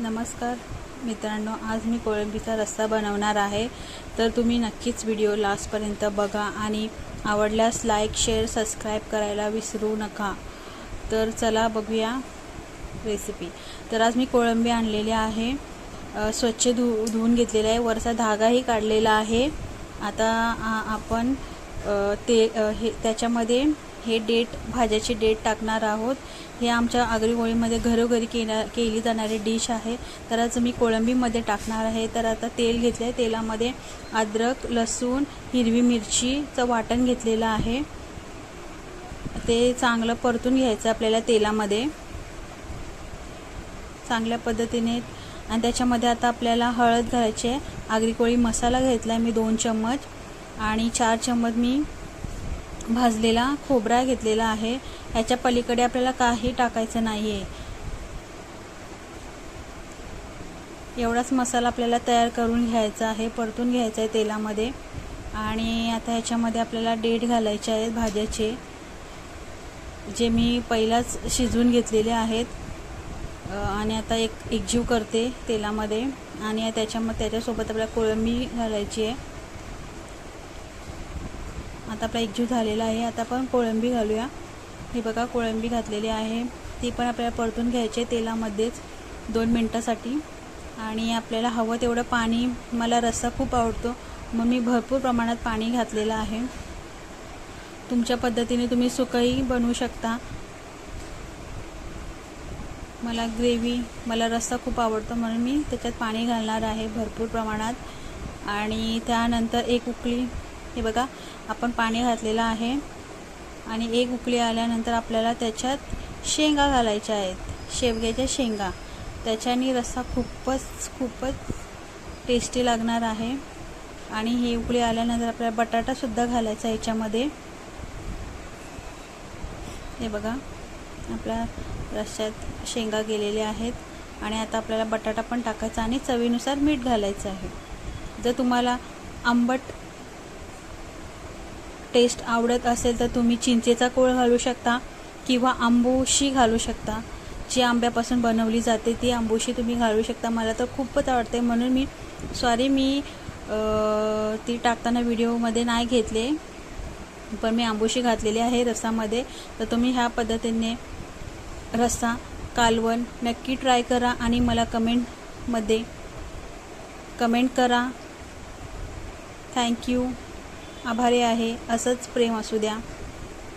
नमस्कार. मित्रांनो आज मी कोळंबीचा रस्सा बनवणार आहे. तर तुम्ही नक्कीच व्हिडिओ लास्टपर्यंत बघा आणि आवडल्यास लाईक शेअर सबस्क्राईब करायला विसरू नका. तर चला बघूया रेसिपी तर आज मी कोळंबी आणलेली आहे. स्वच्छ धु धुवून घेतलेला आहे. वरचा धागाही काढलेला आहे. आता आपण ते हे त्याच्यामध्ये हे डेट भाज्याची डेट टाकणार आहोत. हे आमच्या आगरी कोळीमध्ये घरोघरी केल्या केली जाणारी डिश आहे. तर आज मी कोळंबीमध्ये टाकणार आहे. तर आता तेल घेतलं आहे तेलामध्ये अद्रक लसूण हिरवी मिरचीचं वाटण घेतलेलं आहे. ते चांगलं परतून घ्यायचं आपल्याला तेलामध्ये. चांगल्या पद्धतीने. आणि त्याच्यामध्ये आता आपल्याला हळद घालायची आहे. आगरी कोळी मसाला घेतला आहे मी दोन चम्मच. आणि चार चम्मच मी भाजलेला खोबरा घेतलेला आहे. ह्याच्या पलीकडे आपल्याला काही टाकायचं नाही आहे एवढाच मसाला आपल्याला तयार करून घ्यायचा आहे परतून घ्यायचा आहे तेलामध्ये. आणि आता ह्याच्यामध्ये आपल्याला डेट घालायचे आहेत भाज्याचे जे मी पहिलाच शिजवून घेतलेले आहेत. आणि आता एक एकजीव करते तेलामध्ये. आणि त्याच्यामध्ये त्याच्यासोबत आपल्याला कोळंबी घालायची आहे. आता आपला एकजीव झालेला आहे. आता आपण कोळंबी घालूया. हे बघा कोळंबी घातलेली आहे. ती पण आपल्याला परतून घ्यायची आहे तेलामध्येच दोन मिनटासाठी. आणि आपल्याला हवं तेवढं पाणी. मला रस्सा खूप आवडतो. मग मी भरपूर प्रमाणात पाणी घातलेलं आहे. तुमच्या पद्धतीने तुम्ही सुकही बनवू शकता. मला ग्रेव्ही मला रस्सा खूप आवडतो म्हणून मी त्याच्यात पाणी घालणार आहे भरपूर प्रमाणात. आणि त्यानंतर एक उकळी. हे बघा आपण पाणी घातलेलं आहे आणि एक उकळी आल्यानंतर आपल्याला त्याच्यात शेंगा घालायच्या आहेत. शेवग्याच्या शेंगा. त्याच्याने रस्सा खूपच खूपच टेस्टी लागणार आहे. आणि ही उकळी आल्यानंतर आपल्याला बटाटासुद्धा घालायचा याच्यामध्ये. हे बघा. आपल्या रस्त्यात शेंगा गेलेल्या आहेत. आणि आता आपल्याला बटाटा पण टाकायचा आणि चवीनुसार मीठ घालायचं आहे. जर तुम्हाला आंबट टेस्ट आवडत असेल तर तुम्ही चिंचेचा कोळ घालू शकता किंवा आंबोशी घालू शकता. जी आंब्यापासून बनवली जाते ती आंबोशी तुम्ही घालू शकता. मला तर खूपच आवडते. म्हणून मी सॉरी मी ती टाकताना व्हिडिओमध्ये नाही घेतले. पण मी आंबोशी घातलेली आहे रसामध्ये. तर तुम्ही ह्या पद्धतीने रस्सा कालवण नक्की ट्राय करा आणि मला कमेंटमध्ये कमेंट करा. थँक्यू आभारी आहे. असंच प्रेम असू द्या.